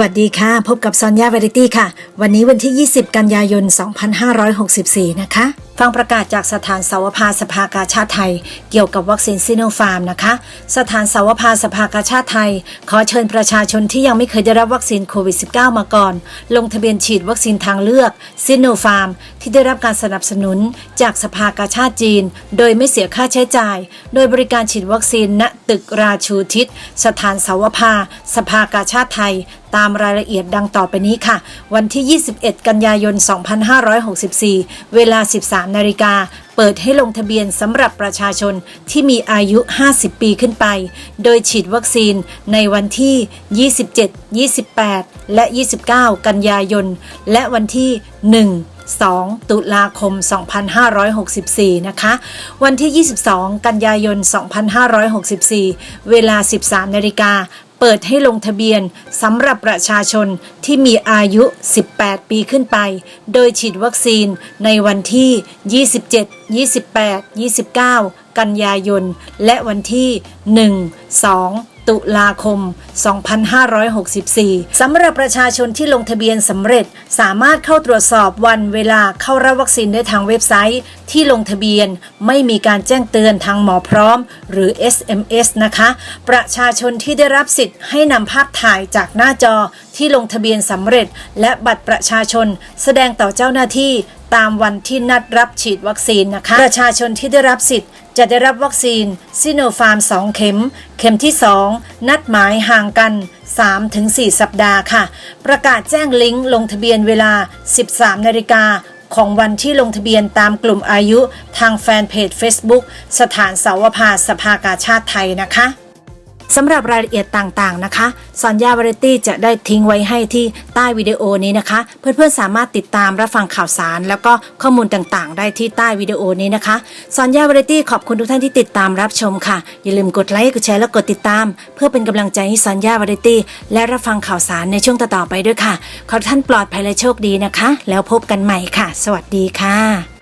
วัสดีค่ะ พบกับซอนยา v าไรตี้ค่ะ วันนี้วันที่ 20 กันยายน 2564 นะคะ ฟังประกาศจากสถานสาวภาสภากาชาติไทย เกี่ยวกับวัคซีนซิโนฟาร์มนะคะ สถานสาวภาสภากาชาติไทย ขอเชิญประชาชนที่ยังไม่เคยได้รับวัคซีนโควิด -19 มาก่อน ลงทะเบียนฉีดวัคซีนทางเลือกซิโนฟาร์ม ที่ได้รับการสนับสนุนจากสภากาชาติจีน โดยไม่เสียค่าใช้จ่าย โดยบริการฉีดวัคซีนณตึกราชูทิศสถานสาวภาสภากาชาติไทยตามรายละเอียดดังต่อไปนี้ค่ะ วันที่ 21 กันยายน 2564 เวลา 13นาฬิกา เปิดให้ลงทะเบียนสำหรับประชาชนที่มีอายุ 50 ปีขึ้นไป โดยฉีดวัคซีนในวันที่ 27 28 และ 29 กันยายน และวันที่ 1 2 ตุลาคม 2564 นะคะ วันที่ 22 กันยายน 2564 เวลา 13 นาฬิกา ปิดให้ลงทะเบียนสำหรับประชาชนที่มีอายุ 18 ปีขึ้นไป โดยฉีดวัคซีนในวันที่ 27 28 29 กันยายน และวันที่ 1 2 ตุลาคม 2564 สำหรับประชาชนที่ลงทะเบียนสำเร็จ สามารถเข้าตรวจสอบวันเวลาเข้ารับวัคซีนได้ทางเว็บไซต์ ที่ลงทะเบียนไม่มีการแจ้งเตือนทางหมอพร้อม หรือ SMS นะคะ ประชาชนที่ได้รับสิทธิ์ให้นำภาพถ่ายจากหน้าจอที่ลงทะเบียนสำเร็จ และบัตรประชาชน แสดงต่อเจ้าหน้าที่ตามวันที่นัดรับฉีดวัคซีนนะคะ ประชาชนที่ได้รับสิทธิ์ จะได้รับวัคซีนซิโนฟาร์ม 2 เข็ม เข็มที่ 2 นัดหมายห่างกัน 3-4 สัปดาห์ค่ะ ประกาศแจ้งลิงก์ลงทะเบียนเวลา 13 นาฬิกาของวันที่ลงทะเบียนตามกลุ่มอายุทางแฟนเพจ Facebook สถานสาวภาสภากาชาติไทยนะคะ สำหรับรายละเอียดต่างๆนะคะซอนยาวาไรตี้จะได้ทิ้งไว้ให้ที่ใต้วิดีโอนี้นะคะ เพื่อนๆสามารถติดตามรับฟังข่าวสาร แล้วก็ข้อมูลต่างๆ ได้ที่ใต้วิดีโอนี้นะคะซอนยาวาไรตี้ขอบคุณทุกท่านที่ติดตามรับชมค่ะ อย่าลืมกดไลค์กดแชร์และกดติดตาม เพื่อเป็นกำลังใจให้ซอนยาวาไรตี้และรับฟังข่าวสารในช่วงต่อๆไปด้วยค่ะ ขอท่านปลอดภัยและโชคดีนะคะ แล้วพบกันใหม่ค่ะ สวัสดีค่ะ